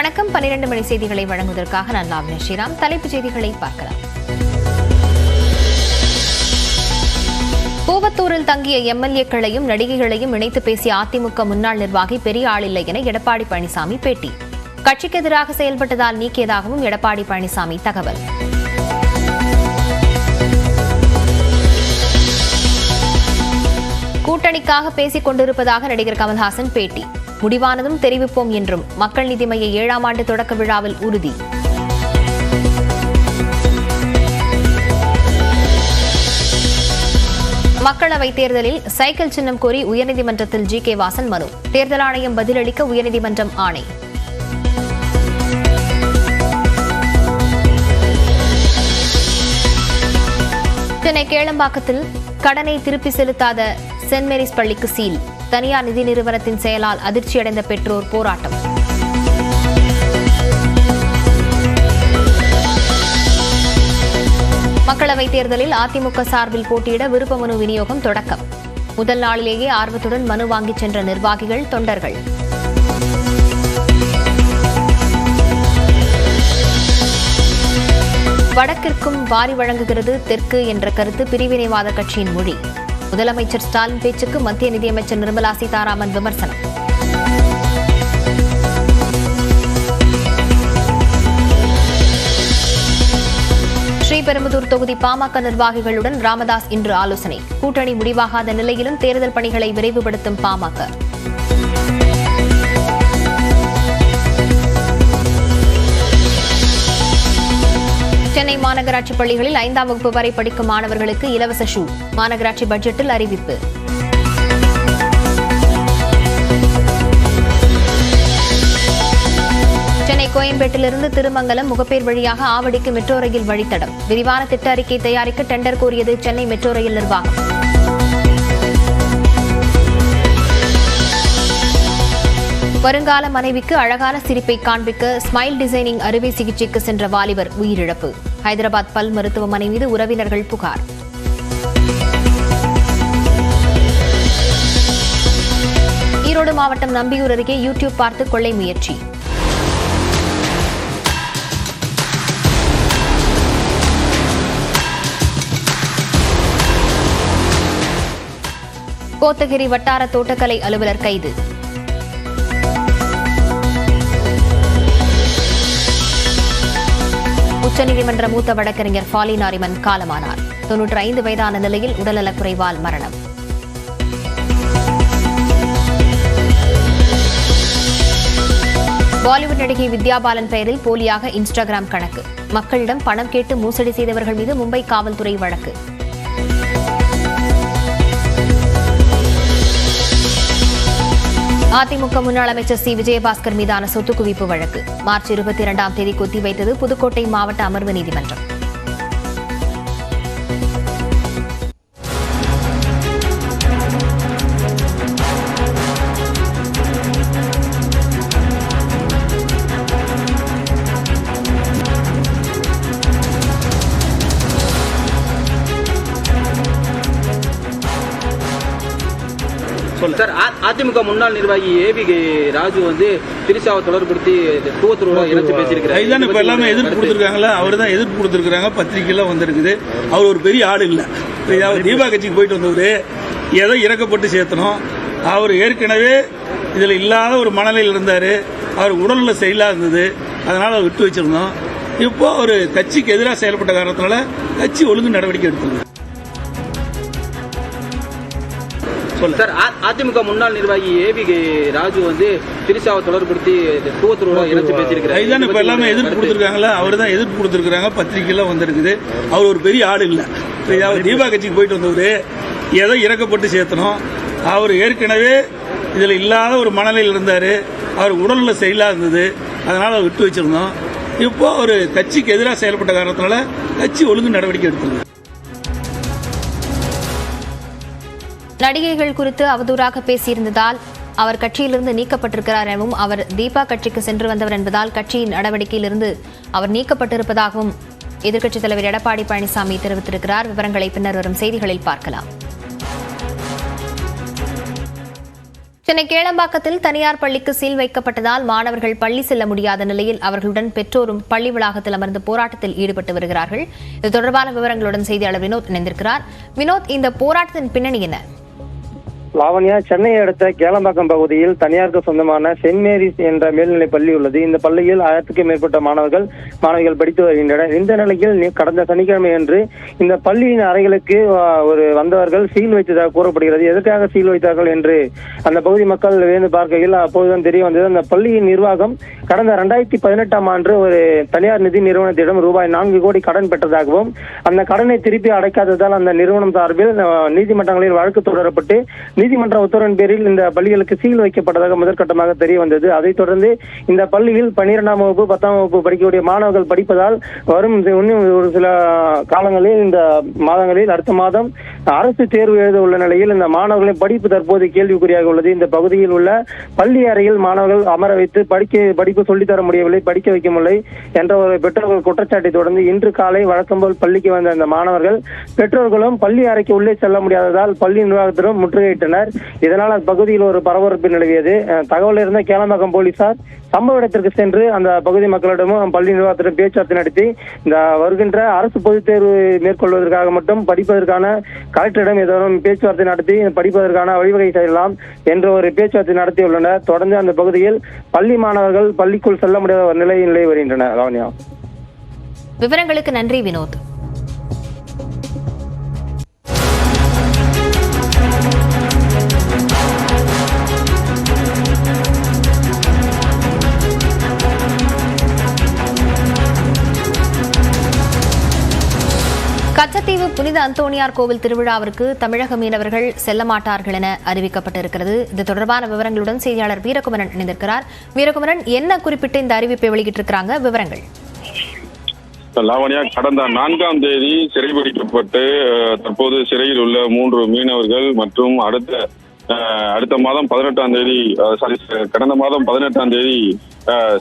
வணக்கம். பன்னிரண்டு மணி செய்திகளை வழங்குவதற்காக நான் லாவண்ய ஸ்ரீராம். தலைப்புச் செய்திகளை பார்க்கலாம். கூவத்தூரில் தங்கிய எம்எல்ஏக்களையும் நடிகைகளையும் இணைத்து பேசிய அதிமுக முன்னாள் நிர்வாகி பெரிய ஆளில்லை என எடப்பாடி பழனிசாமி பேட்டி. கட்சிக்கு எதிராக செயல்பட்டதால் நீக்கியதாகவும் எடப்பாடி பழனிசாமி தகவல். கூட்டணிக்காக பேசிக் கொண்டிருப்பதாக நடிகர் கமல்ஹாசன் பேட்டி. முடிவானதும் தெரிவிப்போம் என்றும் மக்கள் நீதி மைய ஏழாம் ஆண்டு தொடக்க விழாவில் உறுதி. மக்களவைத் தேர்தலில் சைக்கிள் சின்னம் கோரி உயர்நீதிமன்றத்தில் ஜி கே வாசன் மனு. தேர்தல் ஆணையம் பதிலளிக்க உயர்நீதிமன்றம் ஆணை. சென்னை கேளம்பாக்கத்தில் கடனை திருப்பி செலுத்தாத சென்ட் மேரிஸ் பள்ளிக்கு சீல். தனியார் நிதி நிறுவனத்தின் செயலால் அதிர்ச்சியடைந்த பெற்றோர் போராட்டம். மக்களவைத் தேர்தலில் அதிமுக சார்பில் போட்டியிட விருப்ப மனு விநியோகம் தொடக்கம். முதல் நாளிலேயே ஆர்வத்துடன் மனு வாங்கிச் சென்ற நிர்வாகிகள் தொண்டர்கள். வடக்கிற்கும் வாரி வழங்குகிறது தெற்கு என்ற கருத்து பிரிவினைவாத கட்சியின் மொழி. முதலமைச்சர் ஸ்டாலின் பேச்சுக்கு மத்திய நிதியமைச்சர் நிர்மலா சீதாராமன் விமர்சனம். ஸ்ரீபெரும்புதூர் தொகுதி பாமக நிர்வாகிகளுடன் ராமதாஸ் இன்று ஆலோசனை. கூட்டணி முடிவாகாத நிலையிலும் தேர்தல் பணிகளை விரைவுபடுத்தும் பாமக. சென்னை மாநகராட்சி பள்ளிகளில் ஐந்தாம் வகுப்பு வரை படிக்கும் மாணவர்களுக்கு இலவச ஷூ. மாநகராட்சி பட்ஜெட்டில் அறிவிப்பு. சென்னை கோயம்பேட்டிலிருந்து திருமங்கலம் முகப்பேர் வழியாக ஆவடிக்கு மெட்ரோ ரயில் வழித்தடம். விரிவான திட்ட அறிக்கை தயாரிக்க டெண்டர் கோரியது சென்னை மெட்ரோ ரயில் நிர்வாகம். வருங்கால மனைவிக்கு அழகான சிரிப்பை காண்பிக்க ஸ்மைல் டிசைனிங் அறுவை சிகிச்சைக்கு சென்ற வாலிபர் உயிரிழப்பு. ஹைதராபாத் பல் மருத்துவமனை மீது உறவினர்கள் புகார். ஈரோடு மாவட்டம் நம்பியூர் அருகே யூடியூப் பார்த்து கொள்ளை முயற்சி. கோத்தகிரி வட்டார தோட்டக்கலை அலுவலர் கைது. உச்சநீதிமன்ற மூத்த வழக்கறிஞர் ஃபாலி நாரிமன் காலமானார். தொன்னூற்றி ஐந்து வயதான நிலையில் உடல்நலக்குறைவால் மரணம். பாலிவுட் நடிகை வித்யா பாலன் பெயரில் போலியாக இன்ஸ்டாகிராம் கணக்கு. மக்களிடம் பணம் கேட்டு மோசடி செய்தவர்கள் மீது மும்பை காவல்துறை வழக்கு. அதிமுக முன்னாள் அமைச்சர் சி. விஜயபாஸ்கர் மீதான சொத்து குவிப்பு வழக்கு. மார்ச் இருபத்தி இரண்டாம் தேதி ஒத்திவைத்தது புதுக்கோட்டை மாவட்ட அமர்வு நீதிமன்றம். சார் அதிமுக முன்னாள் நிர்வாகி ஏவி ராஜு வந்து திரிசாவை தொடர்படுத்தி கூவத்தூரோட இணைச்சு பேசியிருக்கிறார். இதுதான் இப்ப எல்லாமே எதிர்ப்பு கொடுத்துருக்காங்களா? அவர் தான் எதிர்ப்பு கொடுத்துருக்காங்க பத்திரிக்கைலாம் வந்திருக்குது. அவர் ஒரு பெரிய ஆள் இல்லை. அவர் தீபா கட்சிக்கு போயிட்டு வந்தவர் ஏதோ இறக்கப்பட்டு சேர்த்தணும். அவர் ஏற்கனவே இதில் இல்லாத ஒரு மனநிலையில் இருந்தார். அவர் உடல்நல செயலாக இருந்தது. அதனால் அவர் விட்டு வச்சிருந்தோம். இப்போ அவர் கட்சிக்கு எதிராக செயல்பட்ட காரணத்தினால கட்சி ஒழுங்கு நடவடிக்கை எடுத்துருங்க சார் அதிமுக முன்னாள் நிர்வாகி ஏவி ராஜு வந்து திரிசாவை தொடர்படுத்தி கூவத்தூரோட இணைச்சு பேசியிருக்கிறார். இதுதான் இப்ப எல்லாமே எதிர்ப்பு கொடுத்துருக்காங்களா? அவர் தான் எதிர்ப்பு கொடுத்துருக்காங்க பத்திரிக்கைலாம் வந்திருக்குது. அவர் ஒரு பெரிய ஆள் இல்லை. அவர் தீபா கட்சிக்கு போயிட்டு வந்தவர் ஏதோ இறக்கப்பட்டு சேர்த்தணும். அவர் ஏற்கனவே இதில் இல்லாத ஒரு மனநிலையில் இருந்தார். அவர் உடல்நல செயலாக இருந்தது. அதனால் அவர் விட்டு வச்சிருந்தோம். இப்போ அவர் கட்சிக்கு எதிராக செயல்பட்ட காரணத்தினால கட்சி ஒழுங்கு நடவடிக்கை எடுத்துருங்க நடிகைகள் குறித்து அவதூறாக பேசியிருந்ததால் அவர் கட்சியிலிருந்து நீக்கப்பட்டிருக்கிறார் எனவும் அவர் தீபா கட்சிக்கு சென்று வந்தவர் என்பதால் கட்சியின் நடவடிக்கையிலிருந்து அவர் நீக்கப்பட்டிருப்பதாகவும் எதிர்க்கட்சித் தலைவர் எடப்பாடி பழனிசாமி தெரிவித்திருக்கிறார். விவரங்களை பின்னர் வரும் செய்திகளில் பார்க்கலாம். சென்னை கேளம்பாக்கத்தில் தனியார் பள்ளிக்கு சீல் வைக்கப்பட்டதால் மாணவர்கள் பள்ளி செல்ல முடியாத நிலையில் அவர்களுடன் பெற்றோரும் பள்ளி வளாகத்தில் அமர்ந்து போராட்டத்தில் ஈடுபட்டு வருகிறார்கள். இது தொடர்பான விவரங்களுடன் செய்தியாளர் வினோத் இணைந்திருக்கிறார். வினோத் இந்த போராட்டத்தின் பின்னணி என்ன? லாவண்யா சென்னையை அடுத்த கேளம்பாக்கம் பகுதியில் தனியாருக்கு சொந்தமான சென்ட் மேரிஸ் என்ற மேல்நிலைப் பள்ளி உள்ளது. இந்த பள்ளியில் ஆயிரத்துக்கும் மேற்பட்ட மாணவர்கள் மாணவிகள் படித்து வருகின்றனர். இந்த நிலையில் கடந்த சனிக்கிழமை அன்று இந்த பள்ளியின் அறைகளுக்கு ஒரு வந்தவர்கள் சீல் வைத்ததாக கூறப்படுகிறது. எதற்காக சீல் வைத்தார்கள் என்று அந்த பகுதி மக்கள் வேந்து பார்க்கையில் அப்போதுதான் தெரிய வந்தது. அந்த பள்ளியின் நிர்வாகம் கடந்த ரெண்டாயிரத்தி பதினெட்டாம் ஆண்டு ஒரு தனியார் நிதி நிறுவனத்திடம் ரூபாய் நான்கு கோடி கடன் பெற்றதாகவும் அந்த கடனை திருப்பி அடைக்காததால் அந்த நிறுவனம் சார்பில் நீதிமன்றங்களில் வழக்கு தொடரப்பட்டு நீதிமன்ற உத்தரவின் பேரில் இந்த பள்ளிகளுக்கு சீல் வைக்கப்பட்டதாக முதற்கட்டமாக தெரிய வந்தது. அதைத் தொடர்ந்து இந்த பள்ளியில் பன்னிரெண்டாம் வகுப்பு பத்தாம் வகுப்பு படிக்கக்கூடிய மாணவர்கள் படிப்பதால் வரும் இந்த இன்னும் ஒரு சில காலங்களில் இந்த மாதங்களில் அடுத்த மாதம் அரசு தேர்வு எழுத உள்ள நிலையில் இந்த மாணவர்களின் படிப்பு தற்போது கேள்விக்குறியாக உள்ளது. இந்த பகுதியில் உள்ள பள்ளி அறையில் மாணவர்கள் அமர வைத்து படிக்க படிப்பு சொல்லித்தர முடியவில்லை படிக்க வைக்க முடியவில்லை என்ற ஒரு பெற்றோர்கள் குற்றச்சாட்டை தொடர்ந்து இன்று காலை வழக்கம் போல் பள்ளிக்கு வந்த அந்த மாணவர்கள் பெற்றோர்களும் பள்ளி அறைக்கு உள்ளே செல்ல முடியாததால் பள்ளி நிர்வாகத்திடம் முற்றுகையிட்டனர். இதனால் அப்பகுதியில் ஒரு பரபரப்பு நிலவியது. தகவல் இருந்த கேளம்பாக்கம் போலீசார் சம்பவ இடத்திற்கு சென்று அந்த பகுதி மக்களிடமும் பள்ளி நிர்வாகத்திடம் பேச்சுவார்த்தை நடத்தி இந்த வருகின்ற அரசு பொதுத் தேர்வு மேற்கொள்வதற்காக மட்டும் படிப்பதற்கான கலெக்டரிடம் ஏதேனும் பேச்சுவார்த்தை நடத்தி படிப்பதற்கான வழிவகை செய்யலாம் என்ற ஒரு பேச்சுவார்த்தை நடத்தியுள்ளனர். தொடர்ந்து அந்த பகுதியில் பள்ளி மாணவர்கள் பள்ளிக்குள் செல்ல முடியாத ஒரு நிலை நிலை வருகின்றனர். லாவண்யா. விவரங்களுக்கு நன்றி வினோத். கச்சத்தீவு புனித அந்தோணியார் கோவில் திருவிழாவிற்கு தமிழக மீனவர்கள் செல்ல மாட்டார்கள் என அறிவிக்கப்பட்டிருக்கிறது. இது தொடர்பான விவரங்களுடன் செய்தியாளர் வீரகுமரன் இணைந்திருக்கிறார். வீரகுமரன் என்ன குறிப்பிட்டு இந்த அறிவிப்பை வெளியிட்டிருக்கிறாங்க? விவரங்கள். லாவணியா கடந்த நான்காம் தேதி சிறைபிடிக்கப்பட்டு அஹ், தற்போது சிறையில் உள்ள மூன்று மீனவர்கள் மற்றும் அடுத்த அடுத்த மாதம் பதினெட்டாம் தேதி சாரி கடந்த மாதம் பதினெட்டாம் தேதி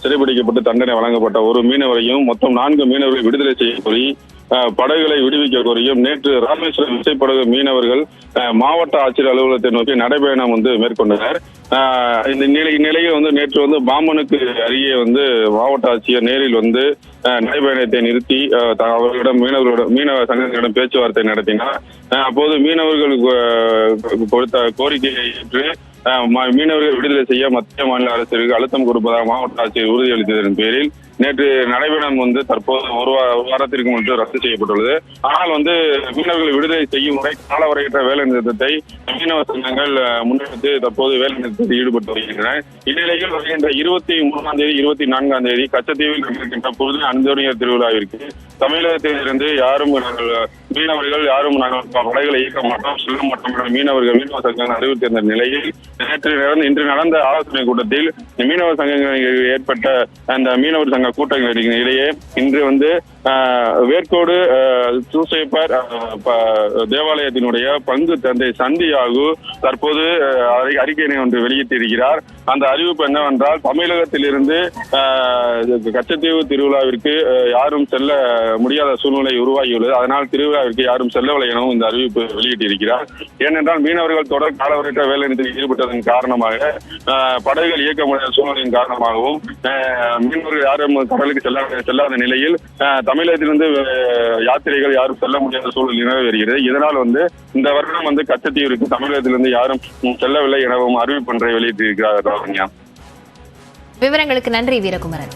சிறைபிடிக்கப்பட்டு தண்டனை வழங்கப்பட்ட ஒரு மீனவரையும் மொத்தம் நான்கு மீனவர்களை விடுதலை செய்ய கோரி படகுகளை விடுவிக்க கோரியும் நேற்று ராமேஸ்வரம் விசைப்படகு மீனவர்கள் மாவட்ட ஆட்சியர் அலுவலகத்தை நோக்கி நடைபயணம் வந்து மேற்கொண்டனர். இந்த நிலை நிலையில் வந்து நேற்று வந்து பாம்பனுக்கு அருகே வந்து மாவட்ட ஆட்சியர் நேரில் வந்து நடைபயணத்தை நிறுத்தி த- அவர்களிடம் மீனவர்களிடம் மீனவ சங்கங்களிடம் பேச்சுவார்த்தை நடத்தினார். அப்போது மீனவர்கள் கொடுத்த கோரிக்கையை ஏற்று மீனவர்கள் விடுதலை செய்ய மத்திய மாநில அரசுக்கு அழுத்தம் கொடுப்பதாக மாவட்ட ஆட்சியர் உறுதியளித்ததன் பேரில் நேற்று நடைபெறும் வந்து தற்போது ஒரு வாரத்திற்கு முன்பு ரத்து செய்யப்பட்டுள்ளது. ஆனால் வந்து மீனவர்களை விடுதலை செய்யும் முறை காலவரையற்ற வேலை நிறுத்தத்தை மீனவ சங்கங்கள் முன்னெடுத்து தற்போது வேலை நிறுத்தத்தில் ஈடுபட்டு வருகின்றன. இந்நிலையில் வருகின்ற இருபத்தி மூணாம் தேதி இருபத்தி நான்காம் தேதி கச்சத்தீவில் இருக்கின்ற பொழுது அந்தோனியர் திருவிழாவிற்கு தமிழகத்திலிருந்து யாரும் நாங்கள் மீனவர்கள் யாரும் நாங்கள் படைகளை இயக்க மாட்டோம் செல்ல மாட்டோம் என மீனவர்கள் மீனவ சங்கங்கள் அறிவித்திருந்த நிலையில் நேற்று நடந்த இன்று நடந்த ஆலோசனை கூட்டத்தில் மீனவ சங்கங்களுக்கு ஏற்பட்ட அந்த மீனவர் சங்க கூட்டங்களுக்கு இடையே இன்று வந்து ஆஹ், வேர்க்கோடு சூசைப்பர் தேவாலயத்தினுடைய பங்கு தந்தை சந்தியாகு தற்போது அறிக்கையினை ஒன்று வெளியிட்டிருக்கிறார். அந்த அறிவிப்பு என்னவென்றால் தமிழகத்திலிருந்து ஆஹ், கச்சத்தீவு திருவிழாவிற்கு யாரும் செல்ல முடியாத சூழ்நிலை உருவாகியுள்ளது. அதனால் திருவிழாவிற்கு யாரும் செல்லவில்லை எனவும் இந்த அறிவிப்பு வெளியிட்டிருக்கிறார். ஏனென்றால் மீனவர்கள் தொடர் காலவரையற்ற வேலைநிறுத்தத்தில் ஈடுபட்டதன் காரணமாக படகுகள் இயக்க முடியாத சூழ்நிலையின் காரணமாகவும் மீனவர்கள் யாரும் கடலுக்கு செல்ல செல்லாத நிலையில் ஆஹ், தமிழகத்திலிருந்து யாத்திரைகள் யாரும் செல்ல முடியாத சூழல் நிலவி வருகிறது இதனால் வந்து இந்த வருடம் வந்து கச்சத்தீவிற்கு தமிழகத்திலிருந்து யாரும் செல்லவில்லை எனவும் அறிவிப்பு ஒன்றை வெளியிட்டிருக்கிறார் விவரங்களுக்கு நன்றி வீரகுமரன்.